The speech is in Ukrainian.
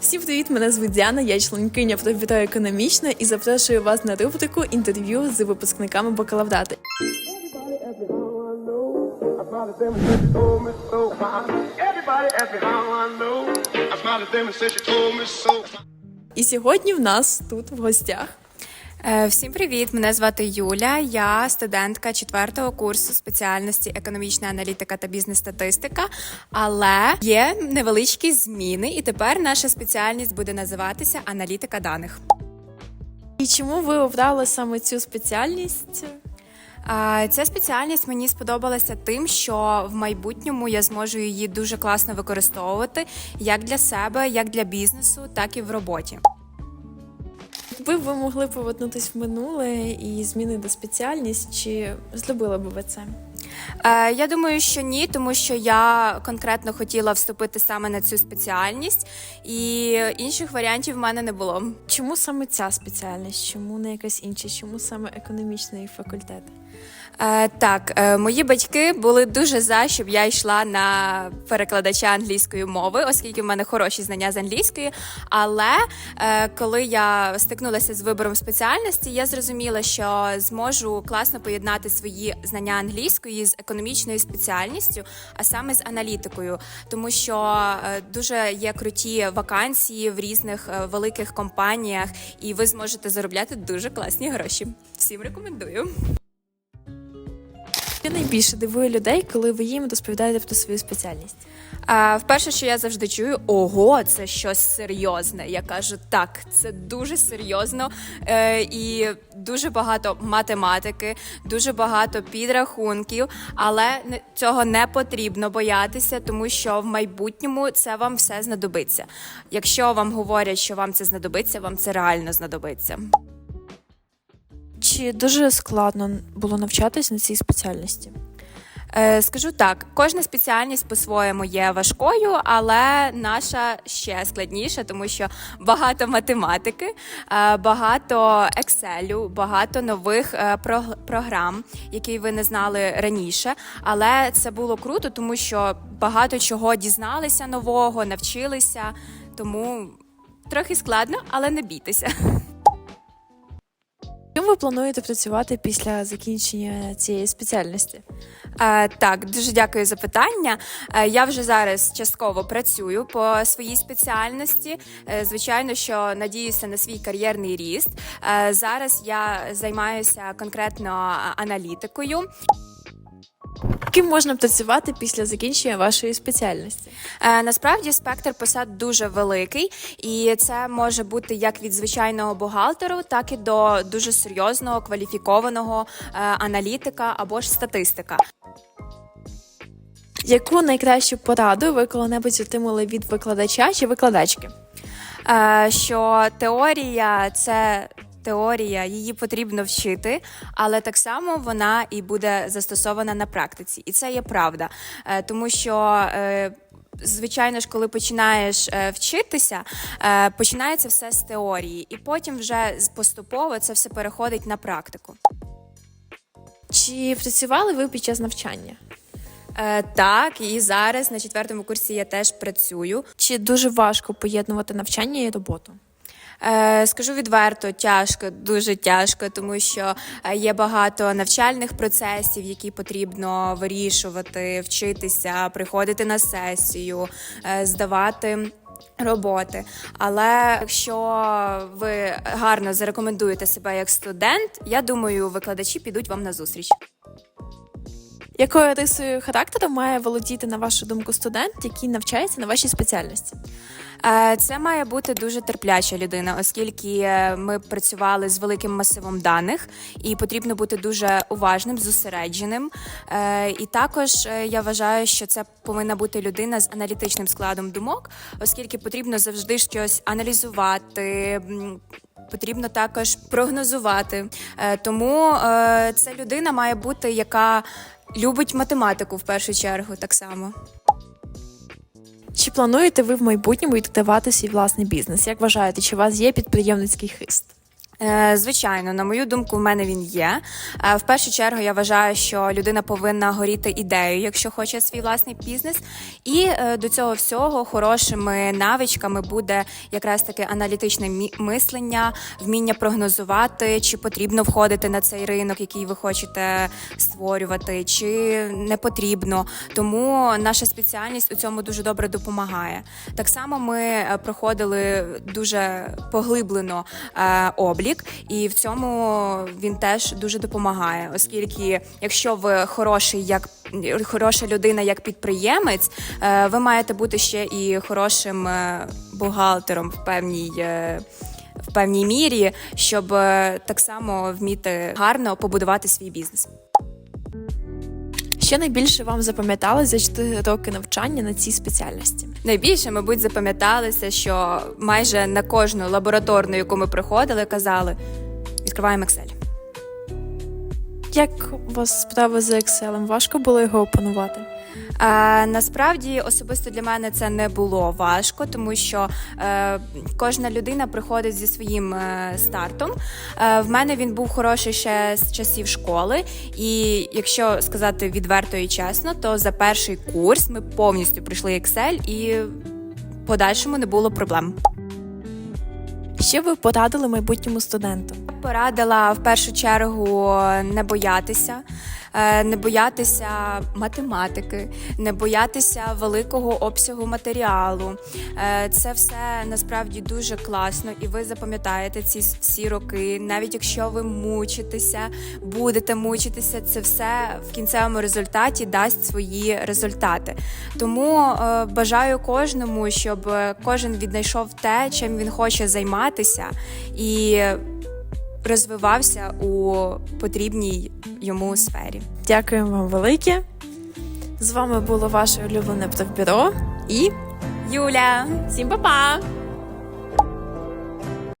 Всім привіт! Мене звуть Діана, я членкиня профіту економічна і запрошую вас на рубрику інтерв'ю з випускниками so. І сьогодні в нас тут в гостях Всім привіт! Мене звати Юля. Я студентка четвертого курсу спеціальності економічна аналітика та бізнес-статистика. Але є невеличкі зміни, і тепер наша спеціальність буде називатися аналітика даних. І чому ви обрали саме цю спеціальність? Ця спеціальність мені сподобалася тим, що в майбутньому я зможу її дуже класно використовувати як для себе, як для бізнесу, так і в роботі. Якби ви могли повернутися в минуле і змінити спеціальність, чи зробили б ви це? Е, я думаю, що ні, тому що я конкретно хотіла вступити саме на цю спеціальність, і інших варіантів в мене не було. Чому саме ця спеціальність? Чому не якась інша? Чому саме економічний факультет? Е, так, е, мої батьки були дуже за, щоб я йшла на перекладача англійської мови, оскільки в мене хороші знання з англійської. Але е, коли я стикнулася з вибором спеціальності, я зрозуміла, що зможу класно поєднати свої знання англійської з економічною спеціальністю, а саме з аналітикою, тому що дуже є круті вакансії в різних великих компаніях, і ви зможете заробляти дуже класні гроші. Всім рекомендую. Що найбільше дивує людей, коли ви їм розповідаєте про свою спеціальність? А, вперше, що я завжди чую, ого, це щось серйозне. Я кажу, так, це дуже серйозно е, і дуже багато математики, дуже багато підрахунків, але цього не потрібно боятися, тому що в майбутньому це вам все знадобиться. Якщо вам говорять, що вам це знадобиться, вам це реально знадобиться. Чи дуже складно було навчатись на цій спеціальності? Е, Скажу так, кожна спеціальність по-своєму є важкою, але наша ще складніша, тому що багато математики, е, багато Excel, багато нових е, прог- програм, які ви не знали раніше. Але це було круто, тому що багато чого дізналися нового, навчилися. Тому трохи складно, але не бійтеся. Ви плануєте працювати після закінчення цієї спеціальності? Е, так, дуже дякую за питання. Е, я вже зараз частково працюю по своїй спеціальності. Е, звичайно, що надіюся на свій кар'єрний ріст. Зараз я займаюся конкретно аналітикою. Ким можна працювати після закінчення вашої спеціальності? Е, Насправді спектр посад дуже великий, і це може бути як від звичайного бухгалтеру, так і до дуже серйозного кваліфікованого е, аналітика або ж статистика. Яку найкращу пораду ви коли-небудь отримали від викладача чи викладачки? Е, що теорія це. Теорія, її потрібно вчити, але так само вона і буде застосована на практиці. І це є правда. Е, Тому що, е, звичайно ж, коли починаєш е, вчитися, починається все з теорії, і потім вже поступово це все переходить на практику. Чи працювали ви під час навчання? Е, Так, і зараз на четвертому курсі я теж працюю. Чи дуже важко поєднувати навчання і роботу? Е, Скажу відверто, тяжко, дуже тяжко, тому що е, є багато навчальних процесів, які потрібно вирішувати, вчитися, приходити на сесію, е, здавати. Роботи, але якщо ви гарно зарекомендуєте себе як студент, я думаю, викладачі підуть вам на зустріч. Якою рисою характеру має володіти, на вашу думку, студент, який навчається на вашій спеціальності? Е, Це має бути дуже терпляча людина, оскільки е, ми працювали з великим масивом даних, і потрібно бути дуже уважним, зосередженим. Е, І також я вважаю, що це повинна бути людина з аналітичним складом думок, оскільки потрібно завжди щось аналізувати. Потрібно також прогнозувати. Е, Тому е, ця людина має бути, яка любить математику в першу чергу, так само. Чи плануєте ви в майбутньому відкривати свій власний бізнес? Як вважаєте, чи у вас є підприємницький хист? Е, Звичайно, на мою думку, в мене він є. Е, В першу чергу я вважаю, що людина повинна горіти ідеєю, якщо хоче свій власний бізнес. І е, до цього всього хорошими навичками буде якраз таке аналітичне мислення, вміння прогнозувати, чи потрібно входити на цей ринок, який ви хочете створювати, чи не потрібно. Тому наша спеціальність у цьому дуже добре допомагає. Так само ми проходили дуже поглиблено е, облік, і в цьому він теж дуже допомагає, оскільки якщо ви хороший як хороша людина як підприємець, е, ви маєте бути ще і хорошим е, бухгалтером в певній. е, В певній мірі, щоб так само вміти гарно побудувати свій бізнес. Що найбільше вам запам'яталось за 4 роки навчання на цій спеціальності? Найбільше, мабуть, запам'яталося, що майже на кожну лабораторну, яку ми приходили, казали: відкриваємо Excel. Як у вас справи з Excel? Важко було його опанувати? Е, насправді особисто для мене це не було важко, тому що е, кожна людина приходить зі своїм е, стартом. Е, в мене він був хороший ще з часів школи, і якщо сказати відверто і чесно, то за перший курс ми повністю пройшли Excel і в подальшому не було проблем. Що ви порадили майбутньому студенту? Порадила в першу чергу не боятися, е, не боятися математики, не боятися великого обсягу матеріалу. Е, Це все насправді дуже класно, і ви запам'ятаєте ці всі роки. Навіть якщо ви мучитеся, будете мучитися, це все в кінцевому результаті дасть свої результати. Тому е, бажаю кожному, щоб е, кожен віднайшов те, чим він хоче займатися, і розвивався у потрібній йому сфері. Дякуємо вам велике. З вами було ваше улюблене птахбюро і Юля! всім па-па!